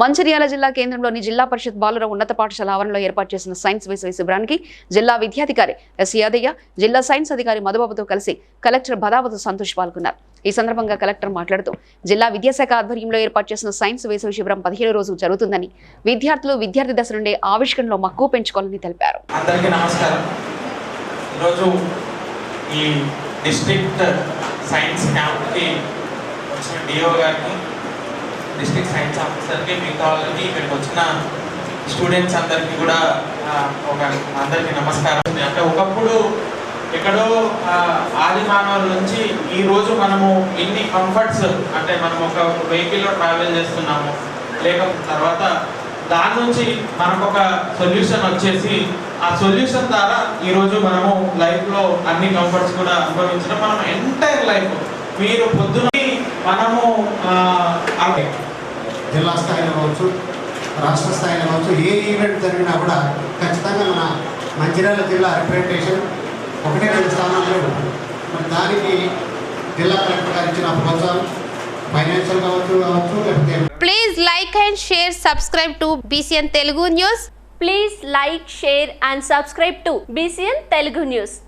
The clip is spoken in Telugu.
మంచిర్యాల జిల్లా కేంద్రంలోని జిల్లా పరిషత్ బాలుర ఉన్నత పాఠశాల ఆవరణలో ఏర్పాటు చేసిన సైన్స్ వేసవి శిబిరానికి జిల్లా విద్యాధికారి ఎస్ యాదయ్య జిల్లా సైన్స్ అధికారి మధుబాబుతో కలిసి కలెక్టర్ భదావతు సంతోష్ పాల్గొన్నారు. ఈ సందర్భంగా కలెక్టర్ మాట్లాడుతూ జిల్లా విద్యాశాఖ ఆధ్వర్యంలో ఏర్పాటు చేసిన సైన్స్ వేసవి శిబిరం పదిహేడు రోజు జరుగుతుందని విద్యార్థులు విద్యార్థి దశ నుండే ఆవిష్కరణలో మక్కువ పెంచుకోవాలని తెలిపారు. అందరికీ నమస్కారం. ఈరోజు ఈ డిస్ట్రిక్ట్ సైన్స్ క్యాంప్కి వచ్చిన డిఓ గారికి డిస్ట్రిక్ట్ సైన్స్ ఆఫీసర్కి మిగతా వాళ్ళకి ఇక్కడికి వచ్చిన స్టూడెంట్స్ అందరికీ కూడా ఒక అందరికీ నమస్కారం. అంటే ఒకప్పుడు ఎక్కడో ఆది మానవుల నుంచి ఈ రోజు మనము ఇన్ని కంఫర్ట్స్ అంటే మనం ఒక వెహికల్లో ట్రావెల్ చేస్తున్నాము. లేక తర్వాత దాని నుంచి మనకు ఒక సొల్యూషన్ వచ్చేసి ఆ సొల్యూషన్ ద్వారా ఈరోజు మనము లైఫ్లో అన్ని కంఫర్ట్స్ కూడా అనుభవించడం. మనం ఎంటైర్ లైఫ్ మీరు పొద్దున మనము ఆ, జిల్లా స్థాయిలో కావచ్చు రాష్ట్ర స్థాయిలో కావచ్చు ఏ ఈవెంట్ జరిగినా కూడా ఖచ్చితంగా మన మంచిర్యాల జిల్లా రిప్రజెంటేషన్ ఒకటే రెండు స్థానాల్లో ఉంటుంది. మరి దానికి జిల్లా కలెక్టర్ గారు ఇచ్చిన ప్రోత్సాహం ఫైనాన్షియల్ కావచ్చు కావచ్చు లేకపోతే please like and share subscribe to BCN Telugu news please like share and subscribe to BCN Telugu news